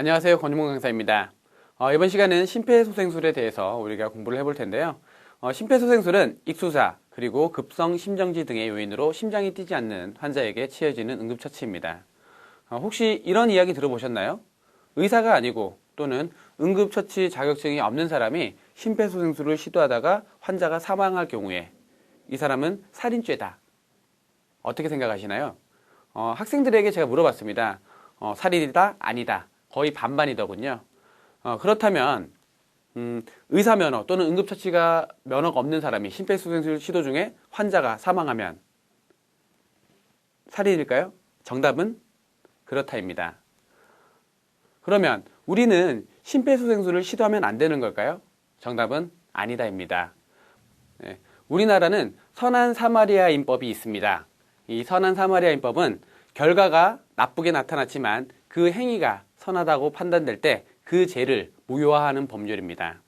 안녕하세요. 권유몽 강사입니다. 어, 이번 시간은 심폐소생술에 대해서 우리가 공부를 해볼 텐데요. 어, 심폐소생술은 익수사 그리고 급성 심정지 등의 요인으로 심장이 뛰지 않는 환자에게 취해지는 응급처치입니다. 어, 혹시 이런 이야기 들어보셨나요? 의사가 아니고 또는 응급처치 자격증이 없는 사람이 심폐소생술을 시도하다가 환자가 사망할 경우에 이 사람은 살인죄다. 어떻게 생각하시나요? 어, 학생들에게 제가 물어봤습니다. 어, 살인이다? 아니다. 거의 반반이더군요. 어, 그렇다면 음, 의사 면허 또는 응급처치가 면허가 없는 사람이 심폐소생술 시도 중에 환자가 사망하면 살인일까요? 정답은 그렇다입니다. 그러면 우리는 심폐소생술을 시도하면 안 되는 걸까요? 정답은 아니다입니다. 네, 우리나라는 선한 사마리아 인법이 있습니다. 이 선한 사마리아 인법은 결과가 나쁘게 나타났지만 그 행위가 선하다고 판단될 때 그 죄를 무효화하는 법률입니다.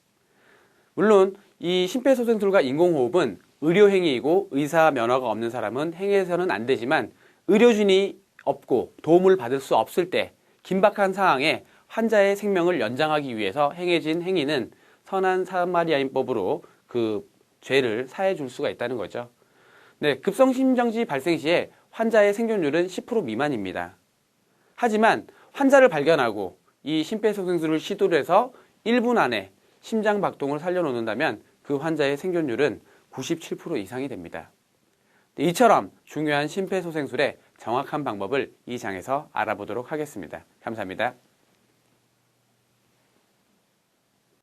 물론 이 심폐소생술과 인공호흡은 의료행위이고 의사 면허가 없는 사람은 행해서는 안 되지만 의료진이 없고 도움을 받을 수 없을 때 긴박한 상황에 환자의 생명을 연장하기 위해서 행해진 행위는 선한 사마리아인법으로 그 죄를 사해 줄 수가 있다는 거죠. 네, 급성심정지 발생 시에 환자의 생존율은 10% 미만입니다. 하지만 환자를 발견하고 이 심폐소생술을 시도를 해서 1분 안에 심장 박동을 살려놓는다면 그 환자의 생존율은 97% 이상이 됩니다. 이처럼 중요한 심폐소생술의 정확한 방법을 이 장에서 알아보도록 하겠습니다. 감사합니다.